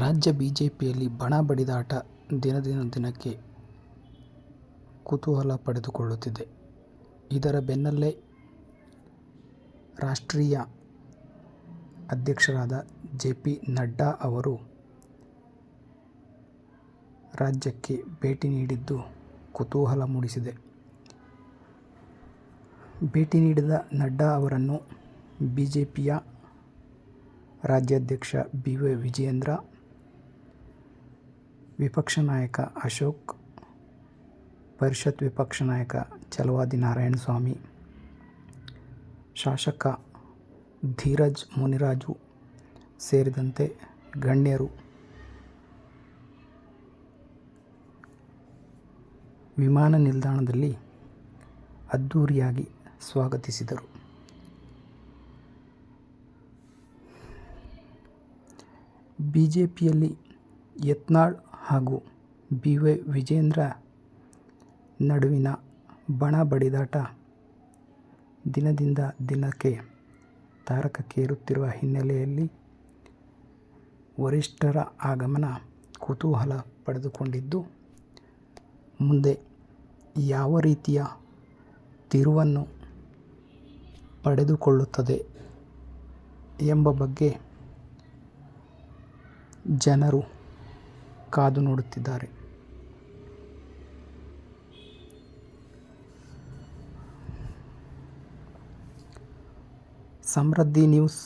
ರಾಜ್ಯ ಬಿಜೆಪಿಯಲ್ಲಿ ಬಣ ಬಡಿದಾಟ ದಿನದಿಂದ ದಿನಕ್ಕೆ ಕುತೂಹಲ ಪಡೆದುಕೊಳ್ಳುತ್ತಿದೆ. ಇದರ ಬೆನ್ನಲ್ಲೇ ರಾಷ್ಟ್ರೀಯ ಅಧ್ಯಕ್ಷರಾದ ಜೆ. ಪಿ. ನಡ್ಡಾ ಅವರು ರಾಜ್ಯಕ್ಕೆ ಭೇಟಿ ನೀಡಿದ್ದು ಕುತೂಹಲ ಮೂಡಿಸಿದೆ. ಭೇಟಿ ನೀಡಿದ ನಡ್ಡಾ ಅವರನ್ನು ಬಿಜೆಪಿಯ ರಾಜ್ಯಾಧ್ಯಕ್ಷ ಬಿ. ವಿಜಯೇಂದ್ರ, ವಿಪಕ್ಷ ನಾಯಕ ಅಶೋಕ್, ಪರಿಷತ್ ವಿಪಕ್ಷ ನಾಯಕ ಛಲವಾದಿ ನಾರಾಯಣಸ್ವಾಮಿ, ಶಾಸಕ ಧೀರಜ್ ಮುನಿರಾಜು ಸೇರಿದಂತೆ ಗಣ್ಯರು ವಿಮಾನ ನಿಲ್ದಾಣದಲ್ಲಿ ಅದ್ಧೂರಿಯಾಗಿ ಸ್ವಾಗತಿಸಿದರು. ಬಿ ಜೆ ಪಿಯಲ್ಲಿ ಯತ್ನಾಳ್ ಹಾಗೂ ಬಿ. ವೈ. ವಿಜೇಂದ್ರ ನಡುವಿನ ಬಣ ಬಡಿದಾಟ ದಿನದಿಂದ ದಿನಕ್ಕೆ ತಾರಕಕ್ಕೇರುತ್ತಿರುವ ಹಿನ್ನೆಲೆಯಲ್ಲಿ ವರಿಷ್ಠರ ಆಗಮನ ಕುತೂಹಲ ಪಡೆದುಕೊಂಡಿದ್ದು, ಮುಂದೆ ಯಾವ ರೀತಿಯ ತಿರುವನ್ನು ಪಡೆದುಕೊಳ್ಳುತ್ತದೆ ಎಂಬ ಬಗ್ಗೆ ಜನರು ಕಾದು ನೋಡುತ್ತಿದ್ದಾರೆ. ಸಮೃದ್ಧಿ ನ್ಯೂಸ್